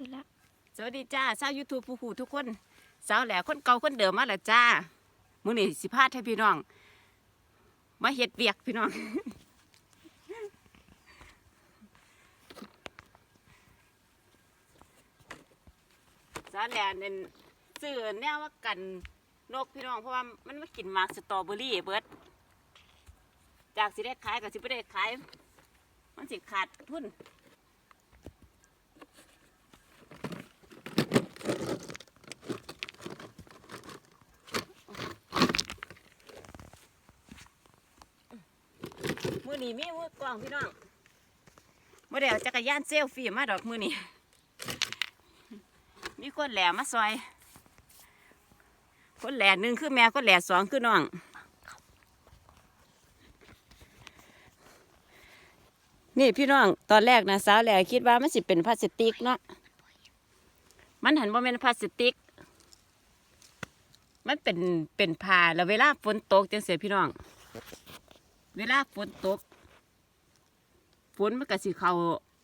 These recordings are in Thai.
ไปละสวัสดีจ้าชาวยูทูบผู้หูทุกคนสาวแหล่คนเก่าคนเดิมมาแล้วจ้ามื้อนี้สิพาให้พี่น้อง มาเฮ็ดเวียกพี่น้อง สาวแหล่เน้นซื้อแนวว่ากันนกพี่น้องเพราะว่ามันมากินหมากสตรอเบอรี่เบิดจากสิได้ขายกับสิบ่ได้ขาย มันสิขาดทุน นี้มีมือกล้องพี่น้องมื่อเดี๋ยวจักรยานเซลฟี่มาดอกมือนี้มีคนแหลมาซอย คนแหลหนึ่งคือแม่คนแหลสองคือน้องนี่พี่น้องตอนแรกนะสาวแหลคิดว่ามันสิเป็นพลาสติกเนาะมันหันว่าเป็นพลาสติก มันเป็นเป็นผ้าแล้วเวลาฝนตกจังเสียพี่น้อง เวลาฝนตกฝนมันก็สิเข้า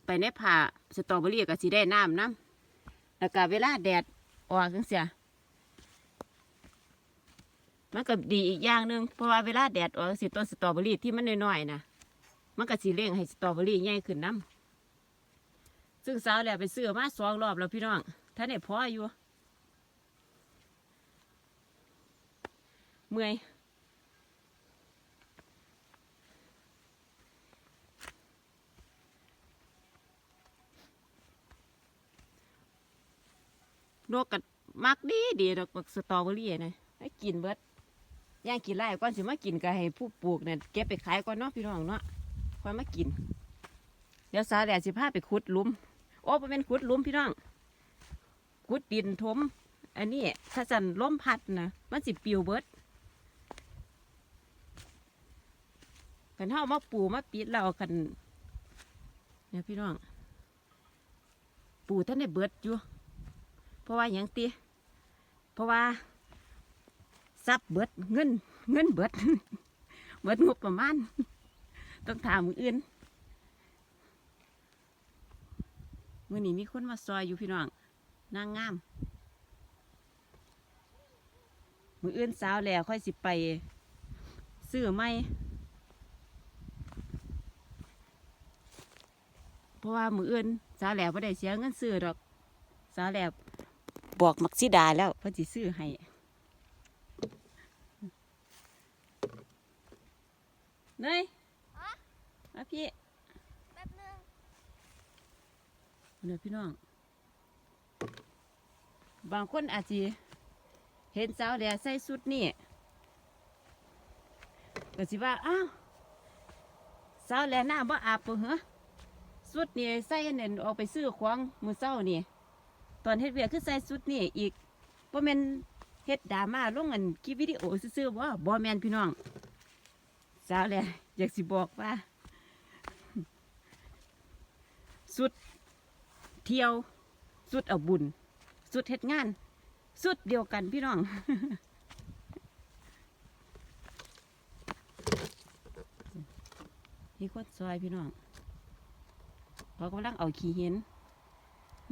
ไปในผ้าสตรอเบอรี่ก็สิได้น้ำน้ำแล้วก็เวลาแดดออกจังเสียมันก็ดีอีกอย่างหนึ่งเพราะว่าเวลาแดดออกสิต้นสตรอเบอรี่ที่มันน้อยๆนะมันก็สิเร่งให้สตรอเบอรี่ใหญ่ขึ้นน้ำซึ่งสาวแหละไปซื้อมาสองรอบแล้วพี่น้องท่านไหนพออยู่เมื่อย นกกัมักดีดีดอกบักสตรอเบอรี่นะให้กินเบิดย่างกินไร่ก่อนสิมากินก็ให้ผู้ปลูกเนี่ยเก็บไปขายก่อนเนาะพี่น้องเนาะค่อยมากิน เดี๋ยวสาแดดสิพาไปขุดลุมโอ้เป็นขุดลุมพี่น้องขุดดินถมอันนี้ถ้าสันล้มพัดนะมันสิปิวเบิดกันเท่ามาปูมาปิดเรากันเนี่ยพี่น้อง ปูท่านได้เบิดอยู่ เพราะว่าอย่างตีเพราะว่าทรัพย์เบิดเงิน เงินเบิด เบิดงบประมาณ ต้องถามมืออื่นมือนี้มีคนมาซอยอยู่พี่น้องนางงาม มืออื่นสาวแล้วค่อยสิไป ซื้อไม่เพราะว่ามืออื่นสาวแล้วไ่ได้เสียเงินซื้อดอก สาวแล้ว บอกมักซิดาแล้วเพื่อสิซื้อให้เนยมาพี่แป๊บนึงเดี๋ยวพี่น้อง บางคนอาจจะเห็นสาวแหล่ใส่สุดนี่ก็สิว่าอ้าวสาวแหล่หน้าบ่อาบปะเหรอสุดนี่ใส่เน่นออกไปซื้อของมือเศร้านี่ ตอนเฮ็ดเวียกคือใส่สุดนี่อีกบ่แม่นเฮ็ดดราม่าลงอันคลิปวิดีโอซื่อๆบ่บ่แม่นพี่น้องสาวแหล่อยากสิบอกว่า สุดเที่ยว สุดเอาบุญ สุดเฮ็ดงาน สุดเดียวกันพี่น้องนี่คนซอยพี่น้องเขากำลังเอาขี้เห็น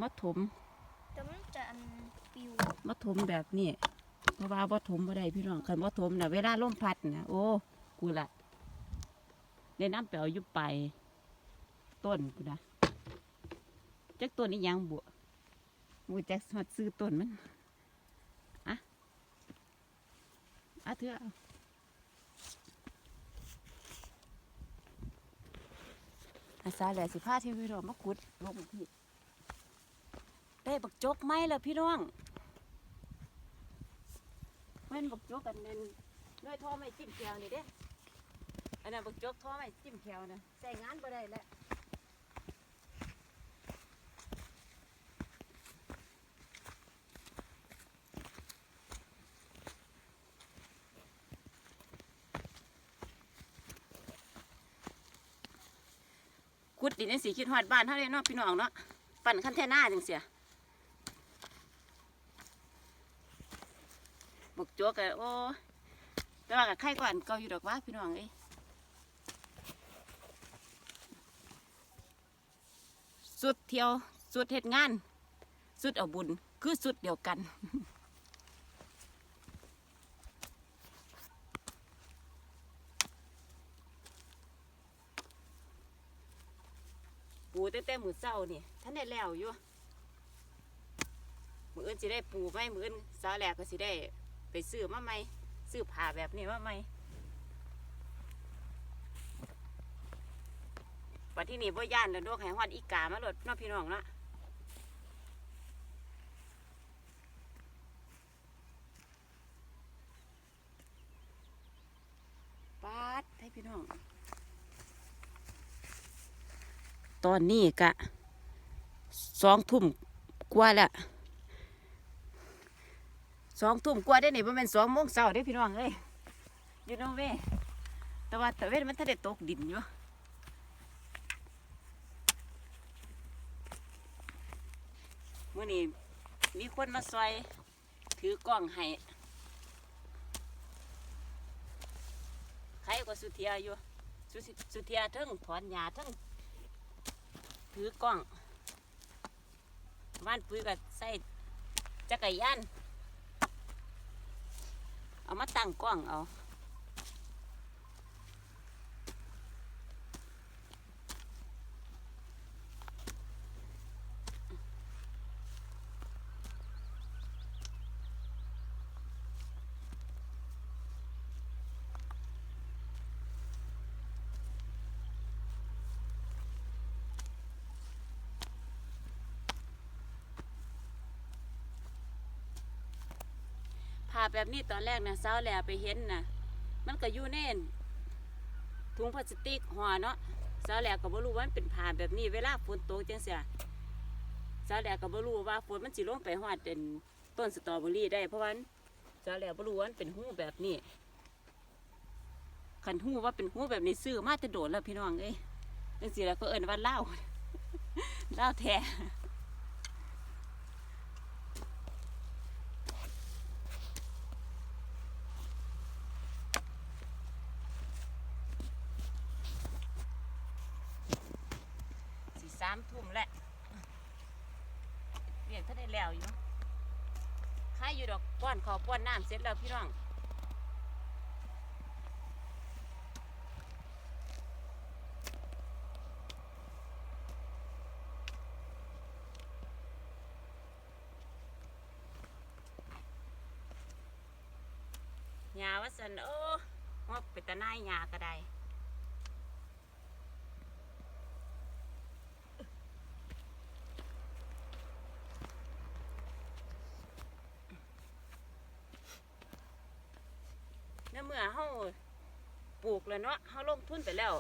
มาถม แต่มันจะอันปิวมาถมแบบนี้เพราะว่าบ่ถมบ่ได้พี่น้องคันบ่ถมน่ะเวลาลมพัดน่ะโอ้กูละในน้ำไปเอายู่ไป ต้นกูนะจักต้นนี้ยังบัวมูจักสมัดซื้อต้นมันอะอะเถอะอาอาสาแหละสิพาที่พี่น้องมาขุดลงพี่ ได้บักจกไหมล่ะพี่น้องแม่นบักจกกันเน้นด้วยท่อไม่จิ้มแขวนี่เด้อันนั้นบักจกท่อไม่จิ้มแขวนะใส่งานบ่ได้แล้วขุดดินในสีคิดหอดบ้านเท่าไรเนาะพี่น้องเนาะปั่นคันแท่หน้าจังเสีย บักจกกันโอ้แต่ว่ากับไข่ก่อนเกาอยู่ดอกว่าพี่น้องเอ้ยสุดเที่ยวสุดเฮ็ดงาน สุดเอาบุญคือสุดเดียวกันปูตั้งแต่มือเศร้านี่ท่านได้แล้วอยู่มืออื่นสิได้ปูไหมมืออื่นสาแหลกก็สิได้ ไปซื้อมาไหมซื้อผ้าแบบนี้มาไหมปัดที่นี่บ่ย่านแล้วดอกให้ฮอดอีกามาโลดน้องพี่น้องเนะปาดให้พี่น้อง ตอนนี้กะสองทุ่มกว่าแล้ว สองทุ่มกว่าได้นี่ประมาณสองโมงเช้าได้พี่น้องเอ้ยอยู่โนเวแต่ว่าตะเวนมันถ้าได้ตกดินอยู่เมื่อนี้มีคนมาซอยถือกล้องให้ใครกว่าสุเทียอยู่สุสุเทียทั้งถอนหญ้าทั้งถือกล้องบ้านปุ๋ยก็ใส่จักรยาน เอามาตั้งกล้องเอาาแบบนี้ตอนแรกนะสาวแหล่ไปเห็นนะมันก็อยู่ในถุงพลาสติกห่อเนาะสาวแหล่ก็บ่รู้ว่ามันเป็นภาพแบบนี้เวลาฝนตกจังเสียสาวแหล่ก็บ่รู้ว่าฝนมันสิลงไปฮอดเป็นต้นสตรอเบอรี่ได้ เพราะว่าสาวแหล่บ่รู้ว่ามันเป็นหู้แบบนี้คันหู้ว่าเป็นหู้แบบนี้ซื้อมาแต่โดดแล้วพี่น้องเอ้ยจังซี่แล้วก็เอินว่าเล้าเล้าแท้ สี่สามทุ่มแหละเรียกถ้าได้ แล้วอยู่ใครอยู่ดอกป้อนขอป้อนน้ำเสร็จแล้วพี่น้องยาว่าสันโอ้งอกไปแตะนายยาก็ได้ เมื่อเฮาปลูกแล้วเนาะเฮาลงทุนไปแล้ว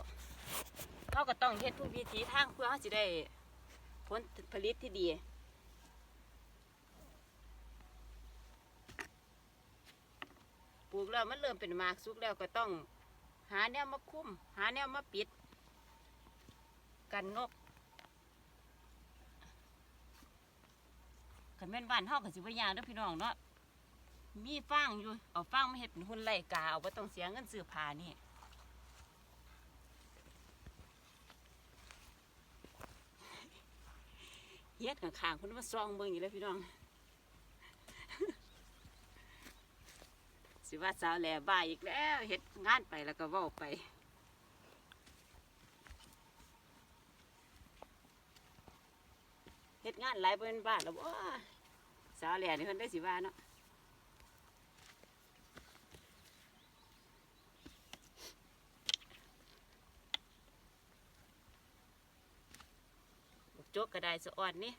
เฮาก็ต้องเฮ็ดทุกวิถีทางเพื่อเฮาสิได้ผลผลิตที่ดีปลูกแล้วมันเริ่มเป็นมากสุกแล้วก็ต้องหาแนวมาคุ้ม หาแนวมาปิด กันนกกันแม่นบ้านเฮาก็สิบ่ยากเด้อพี่น้องเนาะ มีฟางอยู่ เอาฟางมาเฮ็ดเป็นหุ่นไล่กา เอาไ่ต้องเสียเงินซื้อผ้านี่เฮ็ดข้างๆคนมาซองเบิ่งอยู่แล้วพี่น้อง สิว่าสาวแหล่บ่ายอีกแล้วเฮ็ดงานไปแล้วก็เว้าไปเฮ็ดงานหลายเป็นบ้านแล้วบ่สาวแหล่นี่เพิ่นได้สิว่าเนาะ จกกระไดสะอ่อนนี่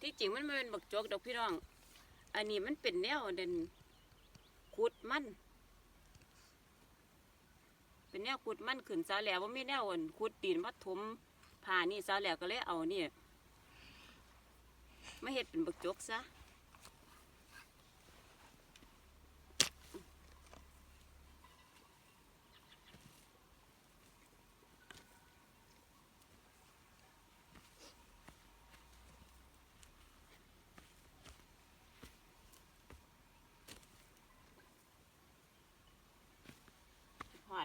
ที่จริงมันไม่เป็นบักโจกดอกพี่น้อง อันนี้มันเป็นแนวเด่นขุดมัน เป็นแนวขุดมันขึ้นซาแหล้วว่ามีแนวอั่นขุดดินมาถมผ่านี่ซาแหล้วก็เลยเอานี่ไม่เห็ดเป็นบักโจกซะ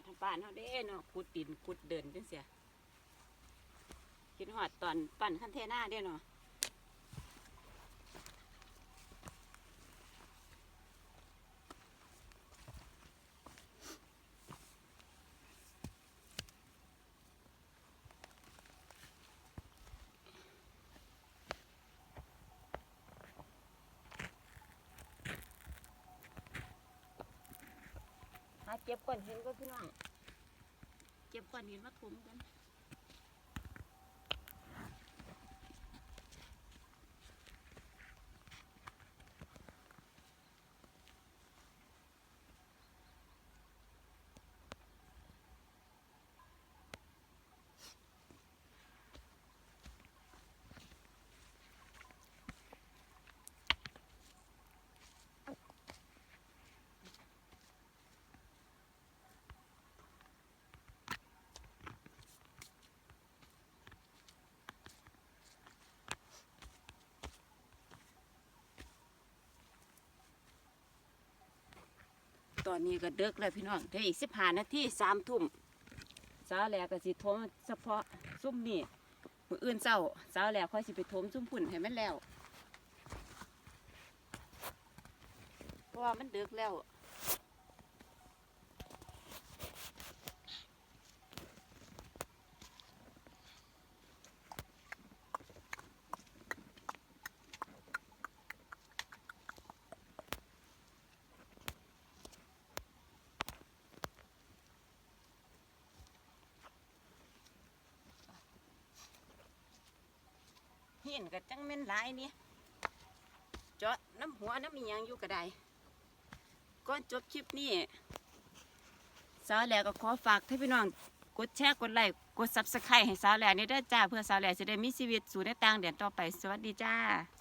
หองบ้านเขาเด้เนาะขุดดินขุดเดินจังเสียคิดหอดตอนปั่นขั้นเทน่าเด้เนาะ หาเก็บก้อนหินก็พี่น้องเก็บก้อนหินมาถมกัน ตอนนี้ก็เดึกแล้วพี่น้องเดี๋ยวอีกสิบห้านาทีสามทุ่มสาวแหลกก็สิโทมเฉพาะซุ่มนี่มืออื่นเศร้าสาวแหลกค่อยสิไปโทมซุ่มพุ่นให้มันแล้ว เพราะว่ามันเดึกแล้ว นก็จังแม่นหลายนี่เจาะน้ำหัวน้ำมียังอยู่ก็ได้ก่อนจบคลิปนี้สาวแหลกก็ขอฝากให้พี่น้องกดแชร์กดไลค์กดซับสไครต์ให้สาวแหลกนี่ได้จ้าเพื่อสาวแหลกจะได้มีชีวิตสู่ในต่างแดนต่อไป สวัสดีจ้า